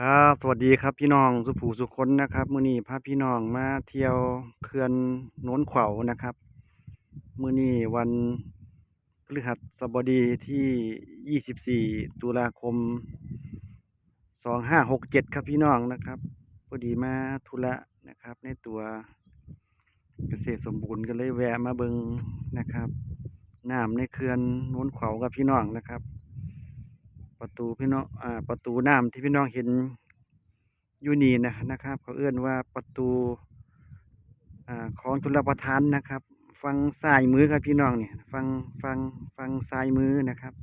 ครับสวัสดีครับพี่น้องสุภูสุคนนะครับมื้อนี้พาพี่น้องมาเที่ยวเขื่อนโน้นขวาวนะครับมื้อนี้วันพฤหัสบดีที่ 24 ตุลาคม 2567 ครับพี่น้องนะครับพอดีมาธุระนะครับ ในตัวเกษตรสมบูรณ์ก็เลยแวะมาเบิงนะครับน้ำในเขื่อนโน้นขวาวกับพี่น้องนะครับ ประตูพี่น้องอ่าประตูน้ำที่พี่น้องเห็นอยู่นี่นะนะครับเขาเอื้อนว่าประตูอ่าของชลประทานนะครับ ฟังซ้ายมือครับพี่น้องเนี่ยฟังฟังฟังซ้ายมือนะครับ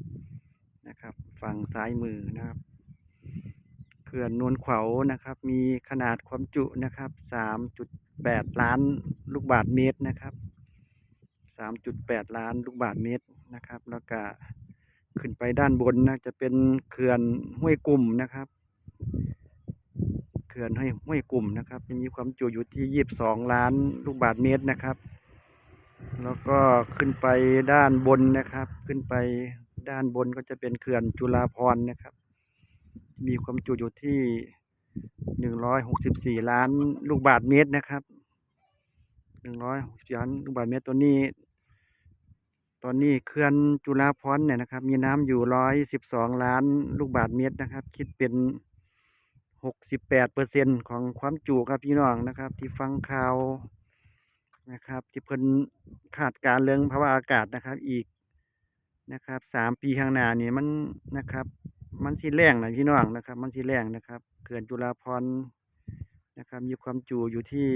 นะครับฝั่งซ้ายมือนะครับเขื่อนนวลขวานะครับ มีขนาดความจุนะครับสามจุดแปดล้านลูกบาศก์เมตรนะครับสามจุดแปดล้านลูกบาศก์เมตรนะครับ แล้วก็ ขึ้นไปด้านบนนะจะเป็นเขื่อนห้วยกลุ่มนะครับ เขื่อนห้วยห้วยกลุ่มนะครับจะมีความจุอยู่ที่ยีิบสองล้านลูกบาศก์เมตรนะครับ แล้วก็ขึ้นไปด้านบนนะครับ ขึ้นไปด้านบนก็จะเป็นเขื่อนจุฬาภรนะครับ มีความจุอยู่ที่หนึ่งร้อยหกสิบสี่ล้านลูกบาศก์เมตรนะครับหนึ่งร้อยหกสิบล้านลูกบาศก์เมตรตัวนี้ ตอนนี้เขื่อนจุฬาภรณ์เนี่ยนะครับ มีน้ำอยู่ร้อยสิบสองล้านลูกบาศก์เมตรนะครับ คิดเป็นหกสิบแปดเปอร์เซ็นของความจุครับพี่น้องนะครับ ที่ฟังข่าวนะครับ ที่เพิ่นคาดการเรื่องภาวะอากาศนะครับ อีกนะครับสามปีข้างหน้านี่มันนะครับ มันสิแรงนะพี่น้องนะครับ มันสิแรงนะครับเขื่อนจุฬาภรณ์นะครับ มีความจุอยู่ที่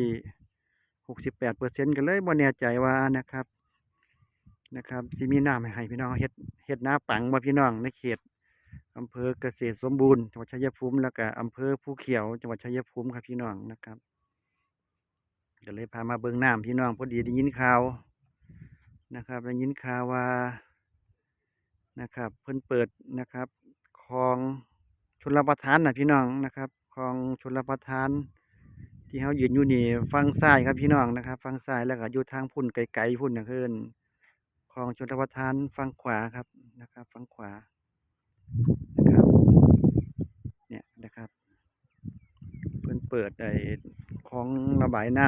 หกสิบแปดเปอร์เซ็นต์กันเลยบ่แน่ใจว่านะครับ นะครับสิมีน้ำให้ให้พี่น้องเฮ็ดเฮ็ดน้าปังบ่พี่น้องในเขตอำเภอเกษตรสมบูรณ์จังหวัดชัยภูมิแล้วก็อำเภอภูเขียวจังหวัดชัยภูมิครับพี่น้องนะครับก็เลยพามาเบิ่งน้ำพี่น้องพอดีได้ยินข่าวนะครับได้ยินข่าวว่านะครับ เพิ่นเปิดนะครับคลองชลประทานนะพี่น้องนะครับคลองชลประทาน ที่เขายืนอยู่นี่ฟังซ้ายครับพี่น้องนะครับ ฟังซ้ายแล้วก็อยู่ทางพุ่นไกลๆพุ่นนะเพิ่น ของชนประทานฝั่งขวาครับนะครับฝั่งขวานะครับเนี่ยนะครับ เพิ่นเปิดไอ้ของระบายน้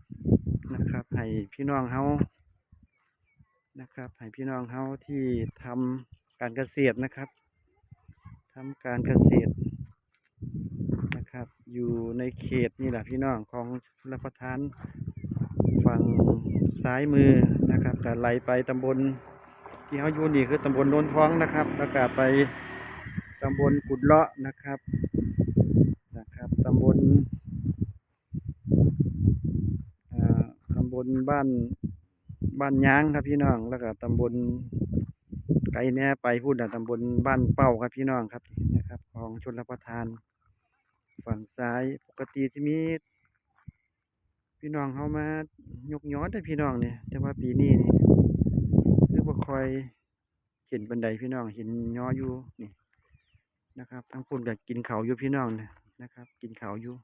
ำนะครับ ให้พี่น้องเฮานะครับ ให้พี่น้องเฮาที่ทำการเกษตรนะครับทำการเกษตรนะครับ อยู่ในเขตนี่แหละพี่น้องของชลประทาน ฝั่งซ้ายมือนะครับก็ไหลไปตำบลที่เขาอยู่นี่คือตำบลโนนท้องนะครับแล้วก็ไปตำบลกุดเลาะนะครับนะครับตำบลอ่าตำบลบ้านบ้านยางครับพี่น้องแล้วก็ตำบลไกลแน่ไปพูดนะตำบลบ้านเป้าครับพี่น้องครับนะครับ ของชนรับประทาน ฝั่งซ้ายปกติที่มี พี่น้องเขามายกย้อนแต่พี่น้องเนี่ยแต่ว่าปีนี้นี่คือบ่ค่อยเห็นบันไดพี่น้องเห็นย้ออยู่นี่นะครับทั้งพุ่นก็กินเขาอยู่พี่น้องเนี่ยนะครับ กินเขาอยู่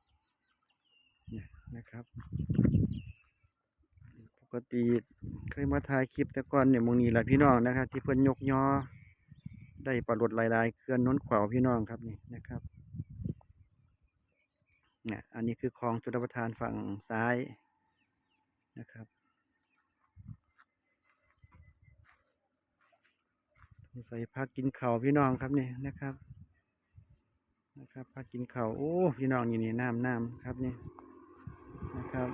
เนี่ยนะครับ ปกติเคยมาถ่ายคลิปแต่ก่อนเนี่ยมองนี้แหละพี่น้องนะครับ ที่เพิ่นยกย้อได้ปลาลดลายๆเคลื่อนน้นขวาวพี่น้องครับนี่นะครับ เนี่ยอันนี้คือคลองชลประทานฝั่งซ้ายนะครับใส่พักกินเข่าพี่น้องครับนี่นะครับ นะครับพักกินเข่าโอ้พี่น้องนี่นี่น้ำน้ำครับนี่นะครับ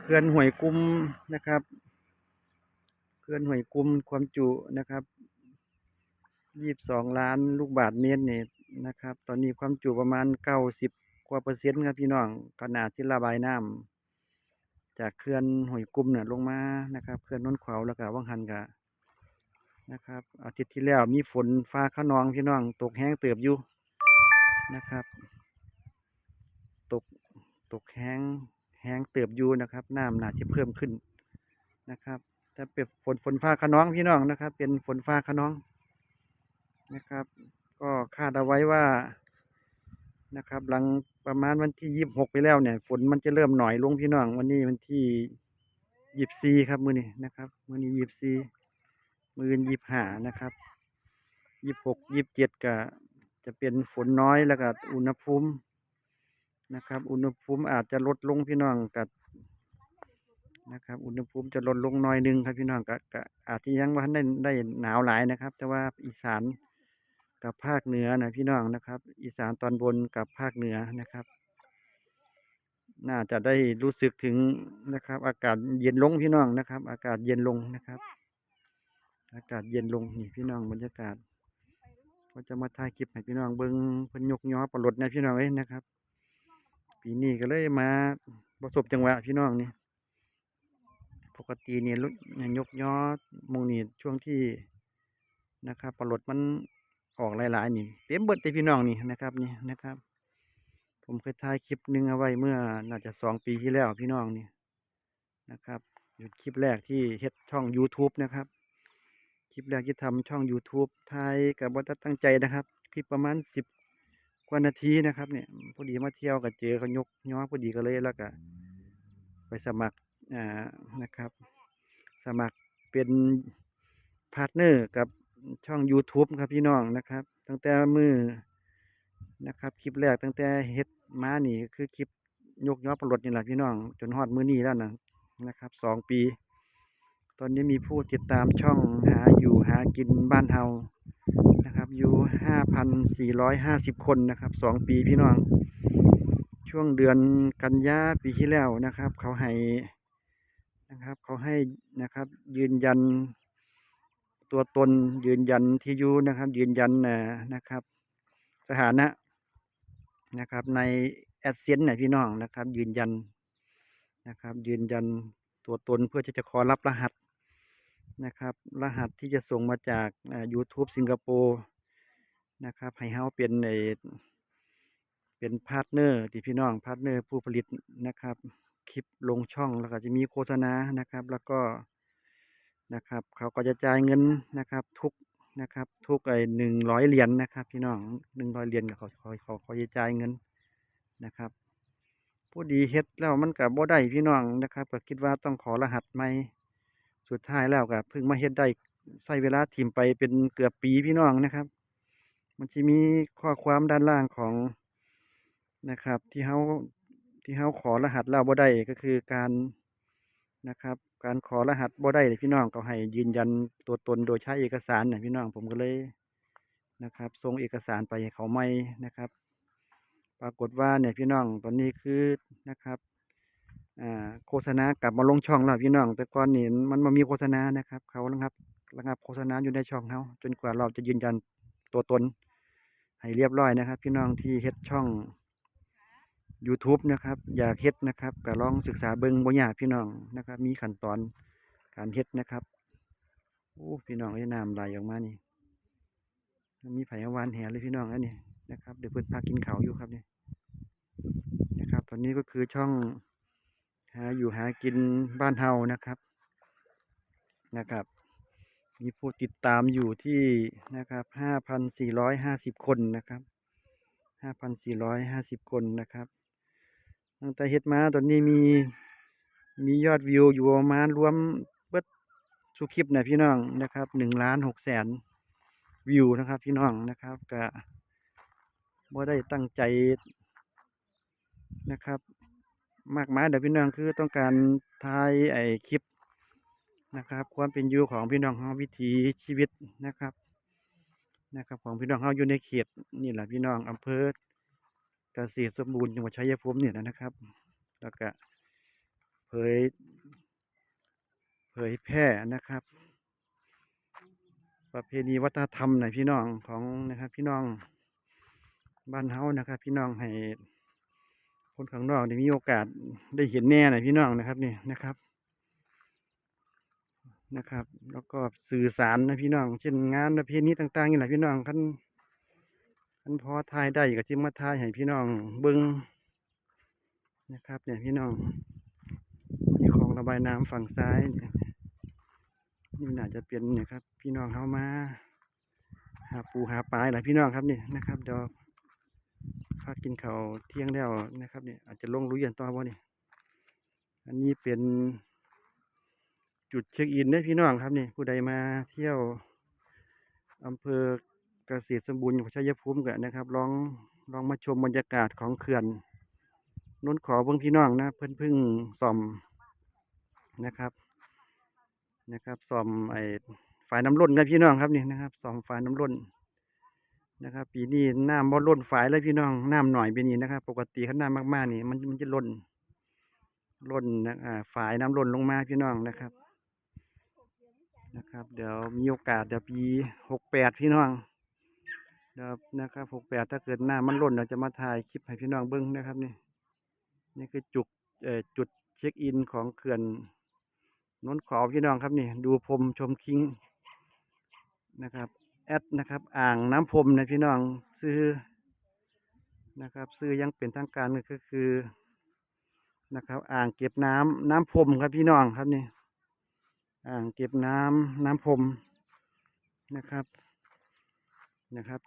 เขื่อนหวยกุมนะครับเขื่อนหวยกุมความจุนะครับ ยี่สิบสองล้านลูกบาศก์เมตรนี่นะครับ ตอนนี้ความจุประมาณเก้าสิบกว่าเปอร์เซ็นต์ครับพี่น้องขนาดที่ระบายน้ำจากเขื่อนห้วยกุมเนี่ยลงมานะครับเขื่อนน้นขวาวแล้วก็วังหันกะนะครับอาทิตย์ที่แล้วมีฝนฟ้าขนองพี่น้องตกแห้งเติบอยู่นะครับ ตกตกแห้งแห้งเติบอยู่นะครับน้ำน่าจะเพิ่มขึ้นนะครับถ้าเป็นฝนฝนฟ้าขนองพี่น้องนะครับ เป็นฝนฟ้าขนอง นะครับ ก็คาดเอาไว้ว่านะครับ หลังประมาณวันที่ยี่สิบหกไปแล้วเนี่ย ฝนมันจะเริ่มหน่อยลงพี่น้อง วันนี้วันที่ยี่สิบสี่ครับ มือนี้นะครับ มือนี้ยี่สิบสี่มือยี่สิบห้านะครับยี่บหกยี่บเจ็ดก็จะเป็นฝนน้อยแล้วก็อุณหภูมินะครับ อุณหภูมิอาจจะลดลงพี่น้องกับนะครับ อุณหภูมิจะลดลงหน้อยหนึงครับพี่น้องก็ก็อาจจะยังว่าได้ได้หนาวหลายนะครับ แต่ว่าอีสาน กับภาคเหนือนะพี่น้องนะครับ อีสานตอนบนกับภาคเหนือนะครับ น่าจะได้รู้สึกถึงนะครับ อากาศเย็นลงพี่น้องนะครับ อากาศเย็นลงนะครับ อากาศเย็นลงนี่พี่น้องบรรยากาศก็จะมาถ่ายคลิปให้พี่น้องเบิ้งพนยกย้อปลดนะพี่น้องเอ้ยนะครับ ปีนี้ก็เลยมาประสบจังหวะพี่น้องนี่ปกติเนี่ยลุยยกย้อมงนี่ช่วงที่นะครับปลดมัน ออกหลายๆนี่เต็มเบิดเลยพี่น้องนี่นะครับนี่นะครับ ผมเคยถ่ายคลิปหนึงเอาไว้เมื่อน่าจะสองปีที่แล้วพี่น้องนี่นะครับอยู่คลิปแรกที่เฮ็ดช่อง YouTube นะครับ คลิปแรกที่ทำช่อง YouTube ถ่ายกับวัตตั้งใจนะครับ คลิปประมาณสิบกว่านาทีนะครับเนี่ยพอดีมาเที่ยวกับเจอเขายกย้อพอดีก็เลยแล้วก็ไปสมัครอ่านะครับ สมัครเป็นพาร์ทเนอร์กับ ช่อง YouTube ครับพี่น้องนะครับ ตั้งแต่มือนะครับ คลิปแรกตั้งแต่เฮ็ดม้านี่คือคลิปยกย้อปลดนี่แหละพี่น้อง จนฮอดมือนี้แล้วนะนะครับสองปี ตอนนี้มีผู้ติดตามช่องหาอยู่หากินบ้านเฮานะครับ อยู่ห้าพันสี่ร้อยห้าสิบคนนะครับสองปีพี่น้อง ช่วงเดือนกันยาปีที่แล้วนะครับ เขาให้นะครับ เขาให้นะครับยืนยัน ตัวตนยืนยันที่อยู่นะครับ ยืนยันนะครับ สถานะนะครับ ในแอดเซนเนี่ยพี่น้องนะครับ ยืนยันนะครับ ยืนยันตัวตนเพื่อที่จะขอรับรหัสนะครับ รหัสที่จะส่งมาจากอ่า YouTube สิงคโปร์นะครับให้เฮาเป็นในเป็นพาร์ทเนอร์ที่พี่น้องพาร์ทเนอร์ผู้ผลิตนะครับ คลิปลงช่องแล้วก็จะมีโฆษณานะครับ แล้วก็ นะครับ เขาก็จะจ่ายเงินนะครับทุกนะครับ ทุกไอ้หนึ่งร้อยเหรียญนะครับ พี่น้องหนึ่งร้อยเหรียญก็เขาเขาเขาเขาจะจ่ายเงินนะครับผู้ดีเฮ็ดแล้วมันกับบ่ได้พี่น้องนะครับก็คิดว่าต้องขอรหัสใหม่สุดท้ายแล้วก็เพิ่งมาเฮ็ดได้ใช้เวลาทิมไปเป็นเกือบปีพี่น้องนะครับ มันจะมีข้อความด้านล่างของนะครับ ที่เฮาที่เฮาขอรหัสแล้วบ่ได้ก็คือการนะครับ การขอรหัสบ่ได้พี่น้องก็ให้ยืนยันตัวตนโดยใช้เอกสารน่ะพี่น้องผมก็เลยนะครับส่งเอกสารไปให้เขาใหม่นะครับ ปรากฏว่าเนี่ยพี่น้องตอนนี้คือนะครับโฆษณากลับมาลงช่องแล้วพี่น้อง แต่ก่อนนี่มันมามีโฆษณานะครับ เขาระงับระงับโฆษณาอยู่ในช่องเขาจนกว่าเราจะยืนยันตัวตน ให้เรียบร้อยนะครับ พี่น้องที่เฮ็ดช่อง YouTube นะครับ อยากเฮ็ดนะครับก็ลองศึกษาเบิ่งบ่ยากพี่น้องนะครับ มีขั้นตอนการเฮ็ดนะครับโอ้พี่น้องไอ้น้ำไหลออกมานี่มีไผ่วานแหเลยพี่น้องอันนี้นะครับเดี๋ยวเพิ่นพากินเขาอยู่ครับนี่นะครับ ตอนนี้ก็คือช่องหาอยู่หากินบ้านเฮานะครับนะครับ มีผู้ติดตามอยู่ที่นะครับห้าพันสี่ร้อยห้าสิบคนนะครับห้าพันสี่ร้อยห้าสิบคนนะครับ ตั้งแต่เฮ็ดมาตอนนี้มีมียอดวิวอยู่ประมาณรวมเบิดสุคลิปนะพี่น้องนะครับหนึ่งล้านหกแสนวิวนะครับ พี่น้องนะครับก็บ่ได้ตั้งใจนะครับ มากมายเดี๋ยวพี่น้องคือต้องการถ่ายไอ้คลิปนะครับ ความเป็นอยู่ของพี่น้องเฮาวิถีชีวิตนะครับนะครับ ของพี่น้องเฮาอยู่ในเขตนี่แหละพี่น้องอำเภอ เกษตรสมบูรณ์จังหวัดชัยภูมิเนี่ยนะครับ แล้วก็เผย เผยแพร่นะครับ ประเพณีวัฒนธรรมในพี่น้องของนะครับ พี่น้องบ้านเฮานะครับ พี่น้องให้คนข้างนอกได้มีโอกาสได้เห็นแน่หน่อยพี่น้องนะครับนี่นะครับนะครับ แล้วก็สื่อสารนะพี่น้อง เช่นงานประเพณีต่างๆนี่แหละพี่น้องคัน คันพอทายได้ก็จิมาทายให้พี่น้องเบิ้งนะครับ เนี่ยพี่น้องมีคลองระบายน้ำฝั่งซ้ายนี่น่าจะเป็นเนี่ยครับ พี่น้องเข้ามา หาปูหาปลาแหละพี่น้องครับนี่นะครับเดี๋ยวพากินเขาเที่ยงแล้วนะครับเนี่ยอาจจะลงรู้ยันต่อบ่นี่อันนี้เป็นจุดเช็คอินได้พี่น้องครับนี่ผู้ใดมาเที่ยวอำเภอ เกษตรสมบูรณ์ชัยภูมิกันนะครับ ลองลองมาชมบรรยากาศของเขื่อนนนขอเบิ่งพี่น้องนะ เพิ่นพึ่งซ่อมนะครับนะครับซ่อมไอ้ฝายน้ำล้นนะพี่น้องครับนี่นะครับซ่อมฝายน้ำล้นนะครับ ปีนี้น้ำบ่ล้นฝายเลยพี่น้องน้ำหน่อยปีนี้นะครับ ปกติขันน้ำมากๆนี่มันมันจะล้นล้นนะอ่าฝายน้ำล้นลงมาพี่น้องนะครับนะครับ เดี๋ยวมีโอกาสเดี๋ยวปีหกแปดพี่น้อง เดี๋ยวนะครับหกแปดถ้าเกิดหน้ำมันล้นเราจะมาถ่ายคลิปให้พี่น้องเบิ้งนะครับนี่นี่คือจุดเอ่อจุดเช็คอินของเขื่อนนนขอพี่น้องครับนี่ ดูพรมชมคิงนะครับแอดนะครับ อ่างน้ำพรมนะพี่น้องซื้อนะครับ ซื้อยังเป็นทางการก็คือนะครับ อ่างเก็บน้ำน้ำพรมครับพี่น้องครับนี่ อ่างเก็บน้ำน้ำพรมนะครับ นะครับ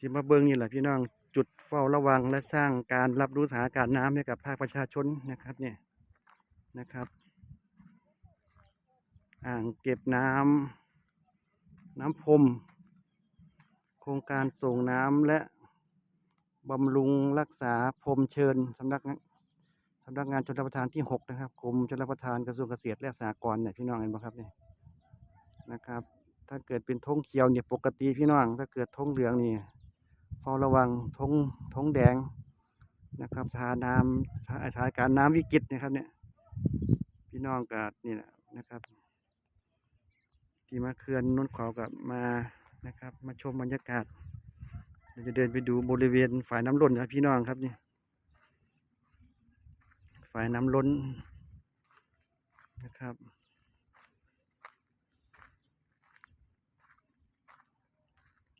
ที่มาเบิ้งนี่แหละพี่น้องจุดเฝ้าระวังและสร้างการรับรู้สถานการณ์น้ำให้กับภาคประชาชนนะครับเนี่ยนะครับ อ่างเก็บน้ำน้ำพรมโครงการส่งน้ำและบำรุงรักษาพรมเชิญสำนักงานสำนักงานชนรับประทานที่หกนะครับกรมชนรับประทานกระทรวงเกษตรและสหกรณ์เนี่ยพี่น้องเห็นไหมครับเนี่ยนะครับ ถ้าเกิดเป็นธงเขียวเนี่ยปกติพี่น้อง ถ้าเกิดธงเหลืองนี่เฝ้าระวังธงธงแดงนะครับสถานน้ำสถานสาการณ์น้ำวิกฤตนะครับเนี่ย พี่น้องกับนี่แหละนะครับ ที่มาเขื่อนนนขากับมานะครับ มาชมบรรยากาศเราจะเดินไปดูบริเวณฝ่ายน้ำล้นครับพี่น้องครับนี่ฝ่ายน้ำล้นนะครับ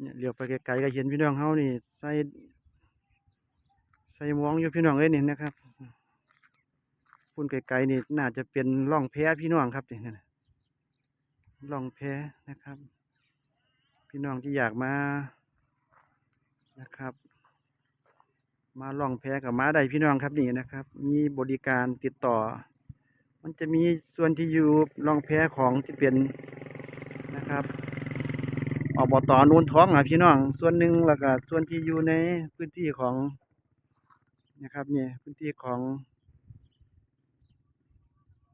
เนี่ยเลี้ยวไปไกลๆก็เห็นพี่น้องเฮานี่ใส่ใส่มวงอยู่พี่น้องเอ้ยนี่นะครับพุ่นไกลๆนี่น่าจะเป็นร่องแพพี่น้องครับนี่นั่นน่ะร่องแพนะครับ พี่น้องที่อยากมานะครับ มาล่องแพกับมาได้พี่น้องครับนี่นะครับ มีบริการติดต่อ มันจะมีส่วนที่อยู่ล่องแพของที่เป็นนะครับ อบตอนูนท้องอะพี่น้อง ส่วนหนึ่งแล้วก็ส่วนที่อยู่ในพื้นที่ของนะครับเนี่ยพื้นที่ของ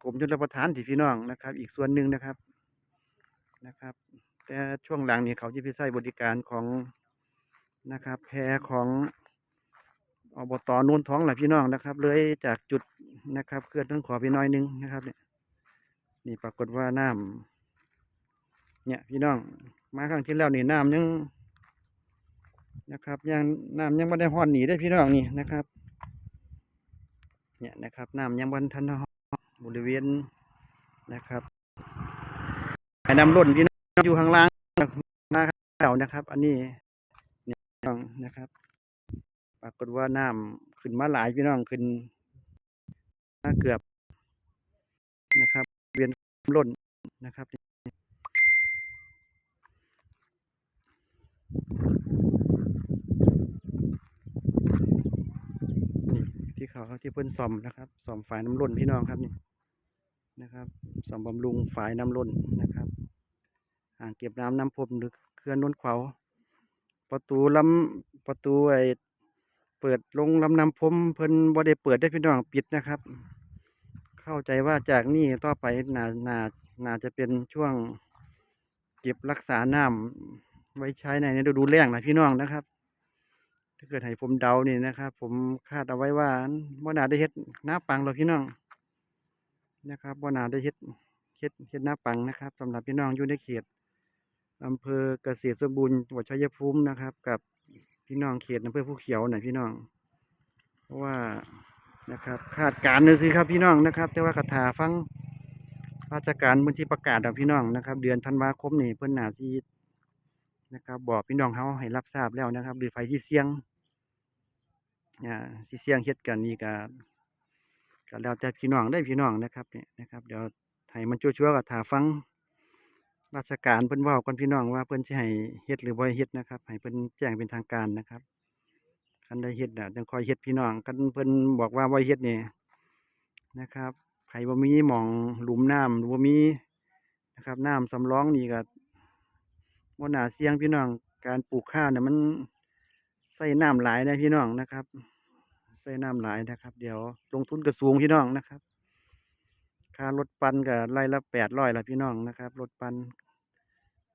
กรมชลประทานที่พี่น้องนะครับ อีกส่วนหนึ่งนะครับนะครับ แต่ช่วงหลังนี้เขาจะไปใช้บริการของนะครับ แพของอบตนูนท้องแหละพี่น้องนะครับ เลยจากจุดนะครับเคลื่อนต้นขอไปหน้อยหนึงนะครับ เนี่ยนี่ปรากฏว่าน้ำ เนี่ยพี่น้องมาครั้งที่แล้วนี่น้ำยังนะครับยังน้ำยังไม่ได้ห่อนหนีได้พี่น้องนี่นะครับ เนี่ยนะครับน้ำยังบนทันห่อนบริเวณนะครับไอ้น้ำล้นพี่น้องอยู่ข้างล่างมาแล้วนะครับ อันนี้เนี่ยพี่น้องนะครับ ปรากฏว่าน้ำขึ้นมาหลายพี่น้องขึ้นมาเกือบนะครับ เวียนล้นนะครับ นี่ที่เขาที่เพิ่นซ่อมนะครับซ่อมฝายน้ำล้นพี่น้องครับนี่นะครับซ่อมบำรุงฝายน้ำล้นนะครับอ่างเก็บน้ำน้ำพรมหรือเขื่อนนนขาประตูลำประตูไอเปิดลงลำน้ำพรมเพิ่นบ่ได้เปิดได้พี่น้องปิดนะครับ เข้าใจว่าจากนี้ต่อไปน่าน่าน่าจะเป็นช่วงเก็บรักษาน้ำ ไว้ใช้ในฤดูแล้งนะพี่น้องนะครับ ถ้าเกิดให้ผมเดานี่นะครับ ผมคาดเอาไว้ว่าบ่นาได้เฮ็ดหน้าปังหรอกพี่น้องนะครับบ่นาได้เฮ็ดเฮ็ดเฮ็ดหน้าปังนะครับสำหรับพี่น้องอยู่ในเขตอำเภอเกษตรสมบูรณ์จังหวัดชัยภูมินะครับ กับพี่น้องเขตอำเภอภูเขียวหน่อยพี่น้อง เพราะว่านะครับคาดการณ์นึสิครับพี่น้องนะครับ แต่ว่ากระถาฟังราชการพื้นที่ประกาศของพี่น้องนะครับ เดือนธันวาคมนี่เพิ่นน่าสิ นะครับ บอกพี่น้องเฮาให้รับทราบแล้วนะครับ หรือไฟที่เสี่ยงอ่าสิเสี่ยงเฮ็ดกันนี่ก็ก็แล้วแต่พี่น้องได้พี่น้องนะครับเนี่ยนะครับเดี๋ยวให้มันชั่วๆก็ถ้าฟังราชการเพิ่นว้าก่อนพี่น้องว่าเพิ่นสิให้เฮ็ดหรือบ่เฮ็ดนะครับให้เพิ่นแจ้งเป็นทางการนะครับคันได้เฮ็ดน่ะจังคอยเฮ็ดพี่น้องคันเพิ่นบอกว่าบ่เฮ็ดนี่นะครับไผบ่มีหม่องหลุมน้ำหรือบ่มีนะครับ น้ำสำรองนี่ก็ บ่น่าเสียงพี่น้อง การปลูกข้าวเนี่ยมันใส่น้ำหลายนะพี่น้องนะครับ ใส่น้ำหลายนะครับ เดี๋ยวลงทุนก็สูงพี่น้องนะครับค่ารถปันก็ไร่ละแปดร้อยละพี่น้องนะครับรถปัน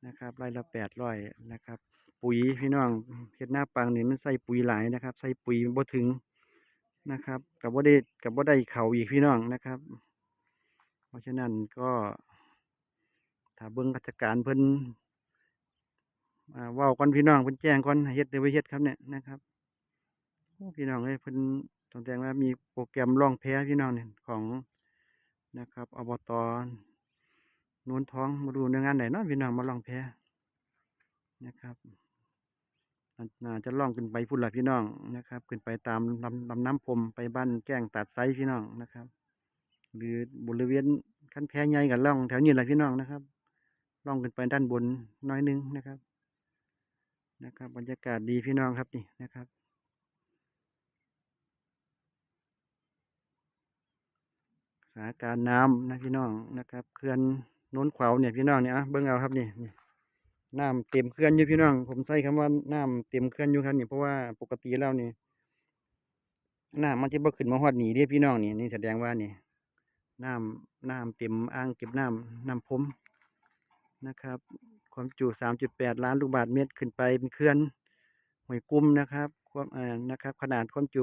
นะครับไร่ละแปดร้อยนะครับ ปุ๋ยพี่น้องเฮ็ดหน้าปังนี่มันใส่ปุ๋ยหลายนะครับ ใส่ปุ๋ยบ่ถึงนะครับ กับบ่ได้กับบ่ได้เขาอีกพี่น้องนะครับ เพราะฉะนั้นก็ถ้าเบิ่งราชการเพิ่น อ่าวก่อนพี่น้องเพิ่นแจ้งก่อนเฮ็ดหรือบ่เฮ็ดครับเนี่ยนะครับพี่น้องเอ้ยเพิ่นต้องแจ้งว่ามีโปรแกรมร่องแพ้พี่น้องเนี่ยของนะครับอบตโนนท้องมาดูในงานไหนเนาะพี่น้องมาร่องแพ้นะครับน่าจะล่องขึ้นไปพุ่นละพี่น้องนะครับ ขึ้นไปตามลำลำน้ำพรมไปบ้านแก้งตัดไซพี่น้องนะครับ หรือบริเวณขั้นแพใหญ่กับล่องแถวนี้แหละพี่น้องนะครับล่องขึ้นไปด้านบนน้อยนึงนะครับ นะครับ บรรยากาศดีพี่น้องครับนี่นะครับสถานการณ์น้ำนะพี่น้องนะครับเขื่อนโน้นขวาวเนี่ยพี่น้องเนี่ยเบิ่งเอาครับนี่นี่น้ำเต็มเขื่อนอยู่พี่น้อง ผมใช้คำว่าน้ำเต็มเขื่อนอยู่ครับนี่เพราะว่าปกติแล้วนี่น้ำมันจะบ่ขึ้นมาฮอดหนี่เด้พี่น้องนี่นี่แสดงว่านี่น้ำน้ำเต็มอ่างเก็บน้ำน้ำพรมนะครับ ความจุ 3.8 ล้านลูกบาศก์เมตรขึ้นไปเป็นเขื่อนห้วยกุ้มนะครับความอ่อนะครับ ขนาดความจุ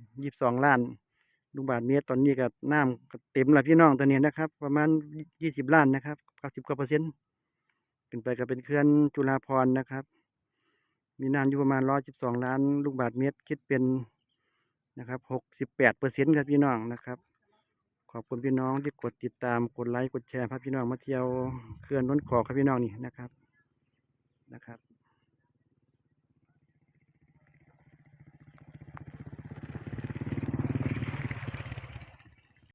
22 ล้านลูกบาศก์เมตรตอนนี้ก็น้ำเต็มแล้วพี่น้องตอนนี้นะครับ ประมาณ 20 ล้านนะครับ90กว่าเปอร์เซ็นต์ขึ้นไปก็เป็นเขื่อนจุฬาภรณ์นะครับ มีน้ำอยู่ประมาณ 112 ล้านลูกบาศก์เมตรคิดเป็นนะครับ 68เปอร์เซ็นต์ครับพี่น้องนะครับ ขอบคุณพี่น้องที่กดติดตามกดไลค์กดแชร์พาพี่น้องมาเที่ยวเขื่อนน้นขอครับพี่น้องนี่นะครับนะครับ